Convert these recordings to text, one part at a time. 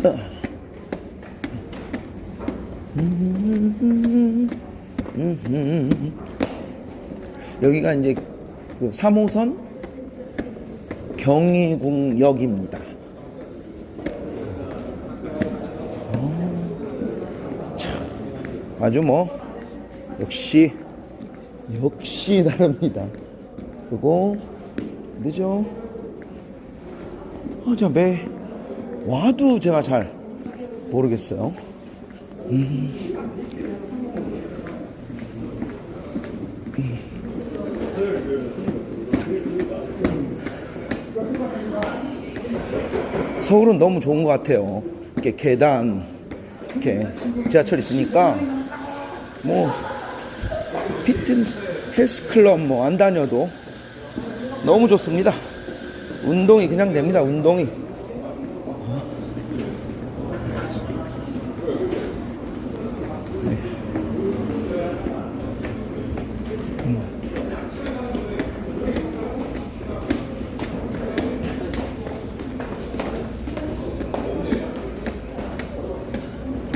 여기가 이제 그 3호선 경희궁역입니다. 어, 참, 아주 뭐 역시 역시 다릅니다. 그리고 그죠? 어, 저매 와도 제가 잘 모르겠어요. 서울은 너무 좋은 것 같아요. 이렇게 계단, 이렇게 지하철 있으니까 뭐 피트니스 헬스클럽 뭐 안 다녀도 너무 좋습니다. 운동이 그냥 됩니다. 운동이.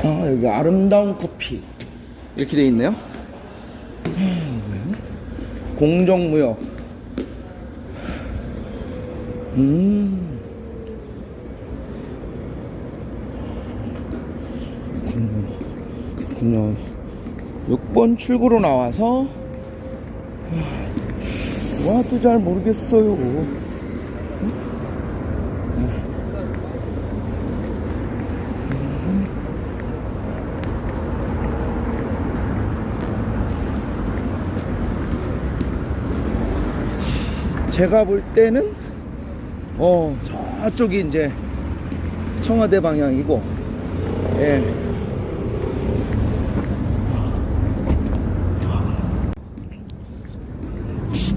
아 여기 아름다운 커피 이렇게 돼 있네요. 공정무역. 음. 그냥 6번 출구로 나와서 와도 잘 모르겠어요. 제가 볼 때는 어 저쪽이 이제 청와대 방향이고 예.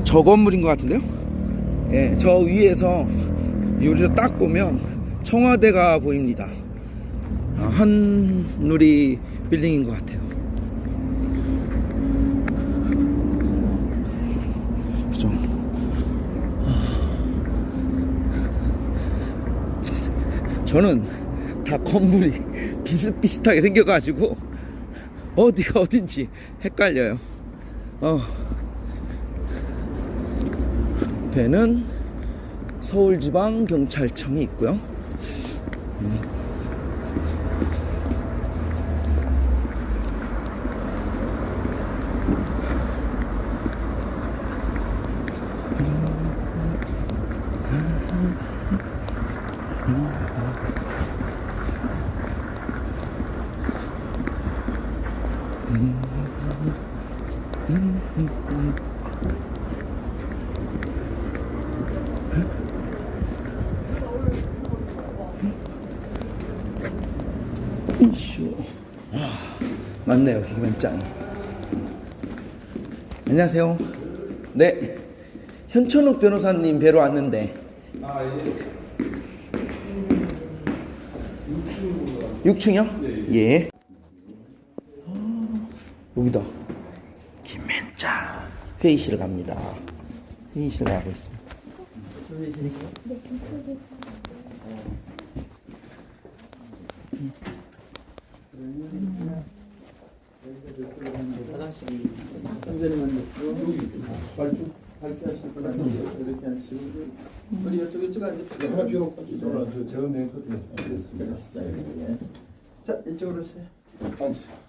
저 건물인 것 같은데요? 예, 저 위에서 유리로 딱 보면 청와대가 보입니다. 아, 한누리 빌딩인 것 같아요. 저는 다 건물이 비슷비슷하게 생겨가지고 어디가 어딘지 헷갈려요. 어. 배는 서울지방경찰청이 있고요. 이슈. 아, 맞네요. 김현짱. 안녕하세요. 네. 현천욱 변호사님 뵈러 왔는데. 아, 예. 6층이요? 예. 아, 여기다. 김현짱. 회의실 갑니다. 회의실 가고. 발주 하실 분 아니에요? 이렇게 하시고 우리 이쪽 이쪽 앉읍시다. 하나 앉으세요. 제가 맨 끝에 앉겠습니다. 자 이쪽으로 오세요. 앉으세요.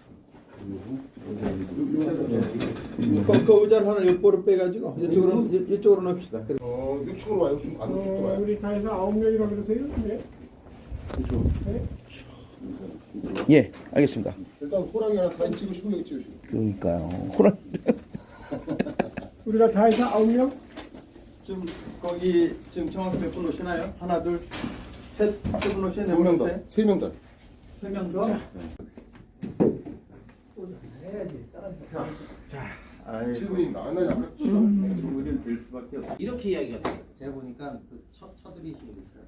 그, 그 의자를 하나 옆으로 빼가지고 이쪽으로 이- 이쪽으로 놓읍시다. 그리고 어, 6층으로 와요. 6층 안 6층으로 어, 와요. 우리 다 해서 아홉 명이라 그러세요? 네. 예, 알겠습니다. 일단 호랑이 하나 사진 찍으시고 여기 찍으시고. 그러니까요. 호랑. 우리가 다 해서 아홉 명? 지금 거기 지금 정확히 몇 분 오시나요? 하나 둘 셋 세 분 오시나요? 두명 더. 오세요? 세명 더. 세명 더. 아이, 7분입니다. 안 나지 않아? 우리는 될 수밖에 없어. 이렇게 이야기가 돼요. 제가 보니까 그 쳐, 쳐드리시는 게 있어요.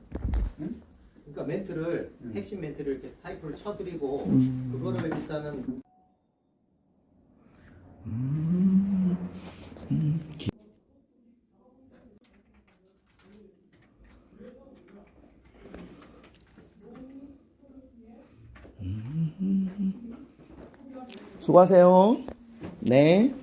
그러니까 멘트를 핵심 멘트를 이렇게 타이프를 쳐드리고 그거를 일단은 수고하세요. 네.